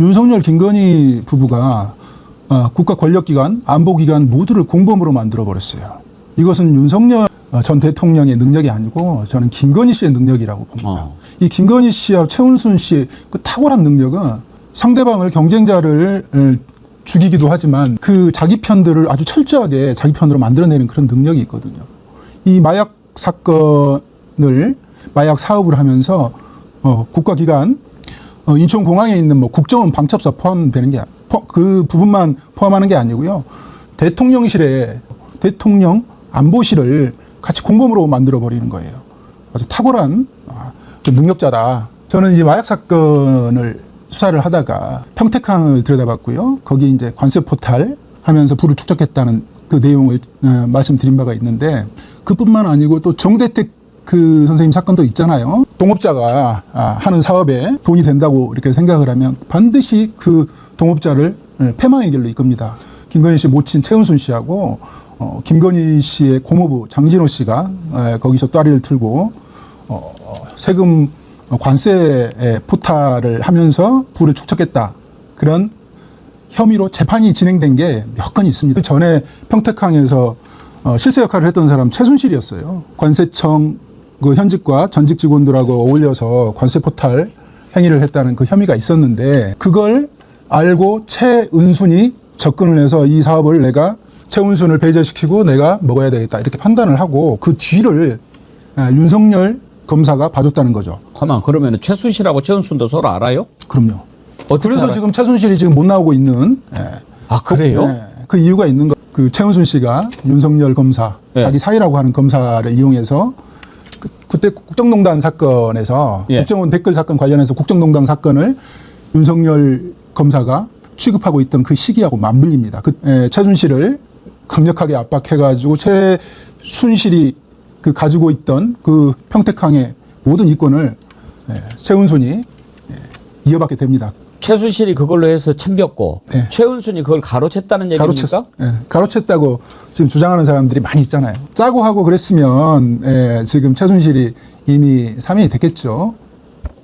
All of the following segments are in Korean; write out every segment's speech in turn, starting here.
윤석열 김건희 부부가 어, 국가 권력기관, 안보기관 모두를 공범으로 만들어 버렸어요. 이것은 윤석열 어, 전 대통령의 능력이 아니고 저는 김건희 씨의 능력이라고 봅니다. 어. 이 김건희 씨와 최은순 씨의 그 탁월한 능력은 상대방을 경쟁자를 에, 죽이기도 하지만 그 자기 편들을 아주 철저하게 자기 편으로 만들어내는 그런 능력이 있거든요. 이 마약 사건을 마약 사업을 하면서 어, 국가기관 어, 인천공항에 있는 뭐 국정원 방첩사 포함되는 게, 포- 그 부분만 포함하는 게 아니고요. 대통령실에 대통령 안보실을 같이 공범으로 만들어버리는 거예요. 아주 탁월한 아, 그 능력자다. 저는 이 마약 사건을 수사를 하다가 평택항을 들여다봤고요. 거기 이제 관세 포탈 하면서 불을 축적했다는 그 내용을 어, 말씀드린 바가 있는데 그뿐만 아니고 또 정대택 그 선생님 사건도 있잖아요. 동업자가 아, 하는 사업에 돈이 된다고 이렇게 생각을 하면 반드시 그 동업자를 예, 패망의 길로 이끕니다. 김건희 씨 모친 최은순 씨하고 어, 김건희 씨의 고모부 장진호 씨가 에, 거기서 따리를 틀고 어, 어, 세금 관세 포탈을 하면서 부를 축적했다. 그런 혐의로 재판이 진행된 게 몇건 있습니다. 그 전에 평택항에서 어, 실세 역할을 했던 사람 최순실이었어요. 관세청 그 현직과 전직 직원들하고 어울려서 관세 포탈 행위를 했다는 그 혐의가 있었는데 그걸 알고 최은순이 접근을 해서 이 사업을 내가 최은순을 배제시키고 내가 먹어야 되겠다 이렇게 판단을 하고 그 뒤를 아, 윤석열 검사가 봐줬다는 거죠. 가만 그러면 최순실하고 최은순도 서로 알아요? 그럼요. 어떻게 그래서 알아요? 지금 최순실이 지금 못 나오고 있는 예. 아 그래요? 네, 그 이유가 있는 거. 그 최은순 씨가 윤석열 검사, 네. 자기 사이라고 하는 검사를 이용해서 그, 그때 국정농단 사건에서 예. 국정원 댓글 사건 관련해서 국정농단 사건을 윤석열 검사가 취급하고 있던 그 시기하고 맞물립니다. 그 에, 최순실을 강력하게 압박해가지고 최순실이 그 가지고 있던 그 평택항의 모든 이권을 에, 최은순이 에, 이어받게 됩니다. 최순실이 그걸로 해서 챙겼고 네. 최은순이 그걸 가로챘다는 얘기입니까? 가로챘, 예, 가로챘다고 지금 주장하는 사람들이 많이 있잖아요. 짜고 하고 그랬으면 예, 지금 최순실이 이미 사면이 됐겠죠.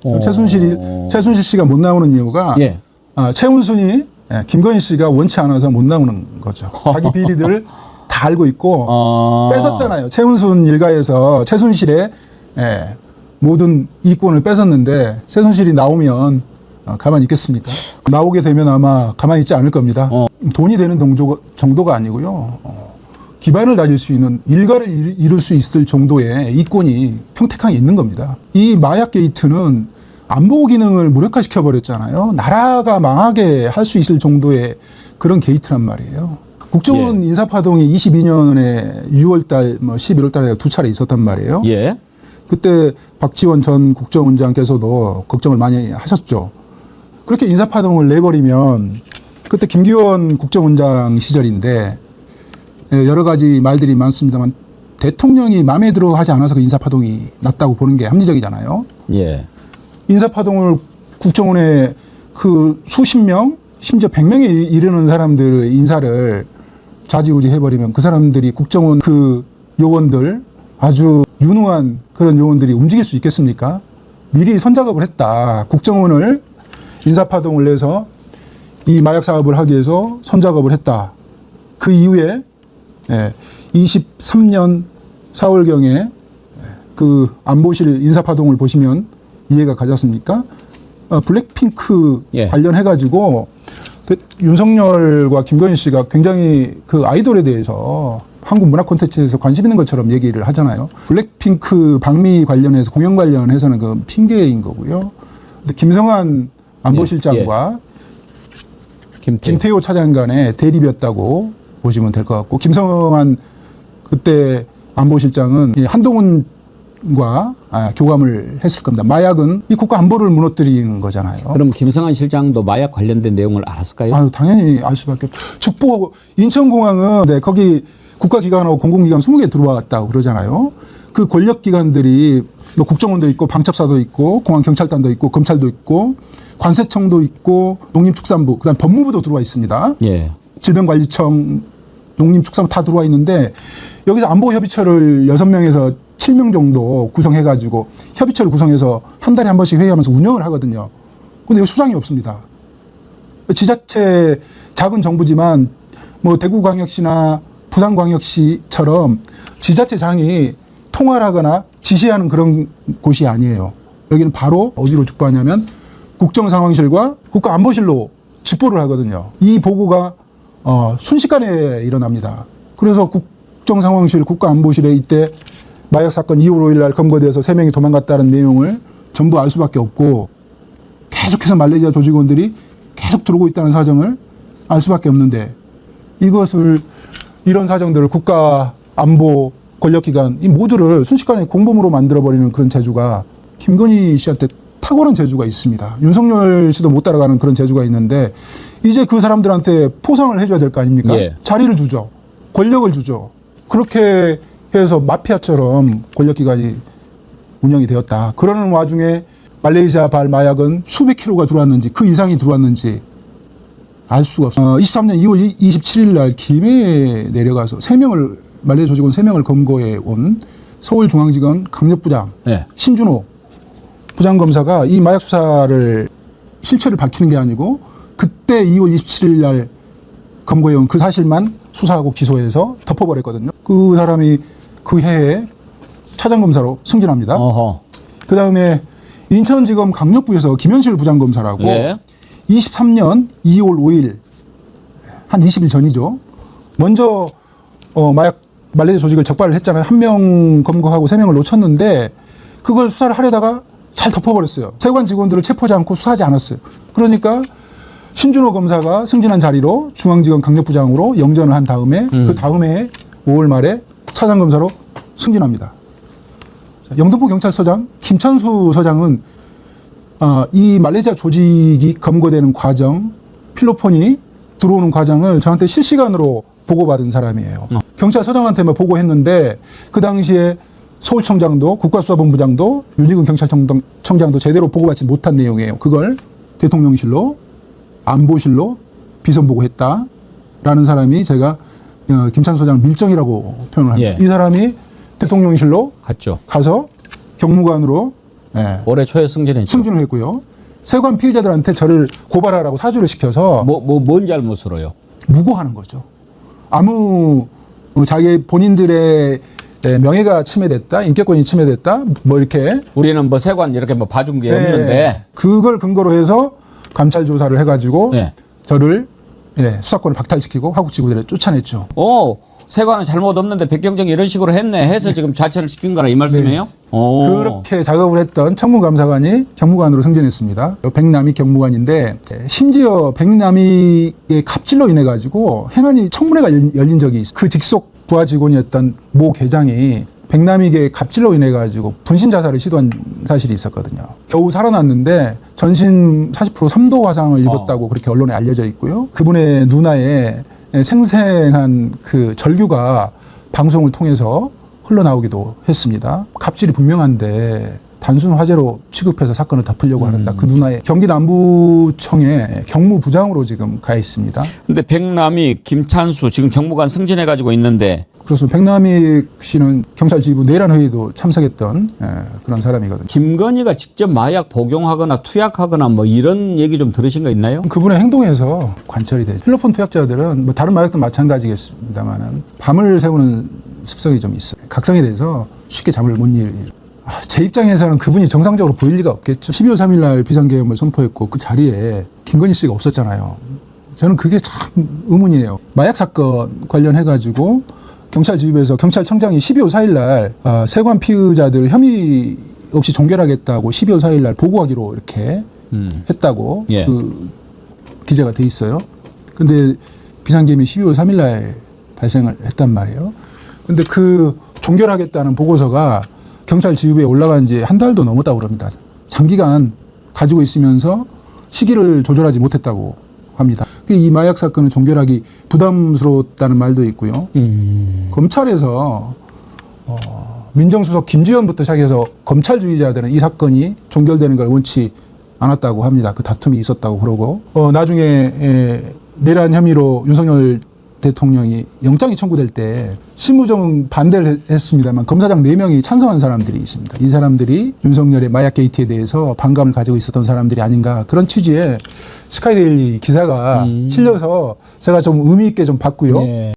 어. 최순실이 최순실 씨가 못 나오는 이유가 예. 아, 최은순이 예, 김건희 씨가 원치 않아서 못 나오는 거죠. 자기 비리들을 다 알고 있고 어. 뺏었잖아요. 최은순 일가에서 최순실의 예, 모든 이권을 뺏었는데 최순실이 나오면 어, 가만히 있겠습니까? 나오게 되면 아마 가만히 있지 않을 겁니다. 어. 돈이 되는 정도, 정도가 아니고요. 어, 기반을 다질 수 있는 일가를 일- 이룰 수 있을 정도의 이권이 평택항에 있는 겁니다. 이 마약 게이트는 안보 기능을 무력화시켜 버렸잖아요. 나라가 망하게 할 수 있을 정도의 그런 게이트란 말이에요. 국정원 예. 인사파동이 22년에 6월달, 뭐 11월달에 두 차례 있었단 말이에요. 예. 그때 박지원 전 국정원장께서도 걱정을 많이 하셨죠. 그렇게 인사파동을 내버리면 그때 김기원 국정원장 시절인데 예, 여러 가지 말들이 많습니다만 대통령이 마음에 들어 하지 않아서 그 인사파동이 났다고 보는 게 합리적이잖아요. 예. 인사파동을 국정원에 그 수십 명, 심지어 백 명에 이르는 사람들의 인사를 좌지우지 해버리면 그 사람들이 국정원 그 요원들 아주 유능한 그런 요원들이 움직일 수 있겠습니까? 미리 선작업을 했다. 국정원을 인사파동을 내서 이 마약 사업을 하기 위해서 선작업을 했다. 그 이후에 예, 23년 4월경에 그 안보실 인사파동을 보시면 이해가 가졌습니까? 어, 블랙핑크 예. 관련해 가지고 그 윤석열과 김건희 씨가 굉장히 그 아이돌에 대해서 한국 문화 콘텐츠에서 관심 있는 것처럼 얘기를 하잖아요. 블랙핑크 방미 관련해서 공연 관련해서는 그 핑계인 거고요. 근데 김성한 안보실장과 김태. 김태호 차장 간의 대립이었다고 보시면 될 것 같고 김성한 그때 안보실장은 이 한동훈과 아, 교감을 했을 겁니다. 마약은 이 국가 안보를 무너뜨리는 거잖아요. 그럼 김성한 실장도 마약 관련된 내용을 알았을까요? 아유, 당연히 알 수밖에 없죠. 죽보 인천공항은 네, 거기 국가기관하고 공공기관 20개 들어왔다고 그러잖아요. 그 권력기관들이 뭐 국정원도 있고 방첩사도 있고 공항경찰단도 있고 검찰도 있고 관세청도 있고 농림축산부 그다음 법무부도 들어와 있습니다. 예. 질병관리청, 농림축산부 다 들어와 있는데 여기서 안보협의체를 여섯 명에서 7명 정도 구성해가지고 협의체를 구성해서 한 달에 한 번씩 회의하면서 운영을 하거든요. 근데 여기 수장이 없습니다. 지자체 작은 정부지만 뭐 대구광역시나 부산광역시처럼 지자체 장이 통할하거나 지시하는 그런 곳이 아니에요. 여기는 바로 어디로 축보하냐면 국정상황실과 국가안보실로 직보를 하거든요. 이 보고가 어, 순식간에 일어납니다. 그래서 국정상황실, 국가안보실에 이때 마약 사건 2월 5일 날 검거돼서 세명이 도망갔다는 내용을 전부 알 수밖에 없고 계속해서 말레이시아 조직원들이 계속 들어오고 있다는 사정을 알 수밖에 없는데 이것을 이런 사정들을 국가 안보 권력기관 이 모두를 순식간에 공범으로 만들어버리는 그런 재주가 김건희 씨한테 탁월한 재주가 있습니다. 윤석열 씨도 못 따라가는 그런 재주가 있는데 이제 그 사람들한테 포상을 해줘야 될 거 아닙니까? 예. 자리를 주죠. 권력을 주죠. 그렇게 해서 마피아처럼 권력기관이 운영이 되었다. 그러는 와중에 말레이시아 발 마약은 수백 킬로가 들어왔는지 그 이상이 들어왔는지 알 수가 없어요. 어, 23년 2월 27일 날 김해에 내려가서 세명을 말레이시아 조직원 세명을 검거해 온 서울중앙지검 강력부장 네. 신준호 부장검사가 이 마약 수사를 실체를 밝히는 게 아니고 그때 2월 27일 날 검거해 온 그 사실만 수사하고 기소해서 덮어버렸거든요. 그 사람이 그 해에 차장검사로 승진합니다. 그 다음에 인천지검 강력부에서 김현실 부장검사라고 예. 23년 2월 5일 한 20일 전이죠. 먼저 어, 마약 말레이시아 조직을 적발을 했잖아요. 한 명 검거하고 세 명을 놓쳤는데 그걸 수사를 하려다가 잘 덮어버렸어요. 세관 직원들을 체포하지 않고 수사하지 않았어요. 그러니까 신준호 검사가 승진한 자리로 중앙지검 강력부장으로 영전을 한 다음에 음. 그 다음에 5월 말에 차장 검사로 승진합니다. 자, 영등포 경찰서장 김찬수 서장은 아, 이 말레이시아 조직이 검거되는 과정, 필로폰이 들어오는 과정을 저한테 실시간으로 보고받은 사람이에요. 어. 경찰서장한테만 보고했는데 그 당시에 서울청장도 국가수사본부장도 윤희근 경찰청장도 제대로 보고받지 못한 내용이에요. 그걸 대통령실로 안보실로 비선 보고했다라는 사람이 제가 어, 김찬수 소장 밀정이라고 표현을 합니다. 예. 이 사람이 대통령실로 갔죠. 가서 경무관으로 예, 올해 초에 승진했죠. 승진을 했고요. 세관 피의자들한테 저를 고발하라고 사주를 시켜서 뭐, 뭐, 뭔 잘못으로요? 무고하는 거죠. 아무 어, 자기 본인들의 예, 명예가 침해됐다, 인격권이 침해됐다, 뭐 이렇게 우리는 뭐 세관 이렇게 뭐 봐준 게 예, 없는데. 그걸 근거로 해서 감찰 조사를 해가지고 예. 저를 예, 수사권을 박탈시키고 하국지구들에 쫓아냈죠. 어, 세관은 잘못 없는데 백경정이 이런 식으로 했네 해서 지금 자체를 시킨 거라 이 말씀이에요? 어. 네. 그렇게 작업을 했던 청문감사관이 경무관으로 승진했습니다. 백남이 경무관인데 예, 심지어 백남이의 갑질로 인해 가지고 행안위 청문회가 열린, 열린 적이 있어요. 그 직속 부하 직원이었던 모 계장이 백남이의 갑질로 인해 가지고 분신 자살을 시도한 사실이 있었거든요. 겨우 살아났는데 전신 40% 3도 화상을 입었다고 그렇게 언론에 알려져 있고요. 그분의 누나의 생생한 그 절규가 방송을 통해서 흘러나오기도 했습니다. 갑질이 분명한데 단순 화재로 취급해서 사건을 덮으려고 하는다. 그 누나의 경기 남부청에 경무부장으로 지금 가 있습니다. 근데 백남이 김찬수 지금 경무관 승진해 가지고 있는데 그렇습니다. 백남희 씨는 경찰 지휘부 내란 회의도 참석했던 예, 그런 사람이거든요. 김건희가 직접 마약 복용하거나 투약하거나 뭐 이런 얘기 좀 들으신 거 있나요? 그분의 행동에서 관철이 되죠. 필로폰 투약자들은 뭐 다른 마약도 마찬가지겠습니다만은 밤을 새우는 습성이 좀 있어요. 각성이 돼서 쉽게 잠을 못 이루. 아, 제 입장에서는 그분이 정상적으로 보일 리가 없겠죠. 12월 3일 날 비상계엄을 선포했고 그 자리에 김건희 씨가 없었잖아요. 저는 그게 참 의문이에요. 마약 사건 관련해 가지고 경찰 지휘부에서 경찰청장이 12월 4일 날 아, 세관 피의자들 혐의 없이 종결하겠다고 12월 4일 날 보고하기로 이렇게 음. 했다고 예. 그 기재가 돼 있어요. 근데 비상계엄이 12월 3일 날 발생을 했단 말이에요. 근데 그 종결하겠다는 보고서가 경찰 지휘부에 올라간 지 한 달도 넘었다고 그럽니다. 장기간 가지고 있으면서 시기를 조절하지 못했다고 합니다. 이 마약 사건을 종결하기 부담스러웠다는 말도 있고요. 음. 검찰에서 어, 민정수석 김지현부터 시작해서 검찰주의자들은 이 사건이 종결되는 걸 원치 않았다고 합니다. 그 다툼이 있었다고 그러고 어, 나중에 에, 내란 혐의로 윤석열 대통령이 영장이 청구될 때 심우정 반대를 했습니다만 검사장 4명이 찬성한 사람들이 있습니다. 이 사람들이 윤석열의 마약 게이트에 대해서 반감을 가지고 있었던 사람들이 아닌가 그런 취지의 스카이데일리 기사가 실려서 제가 좀 의미 있게 좀 봤고요. 예.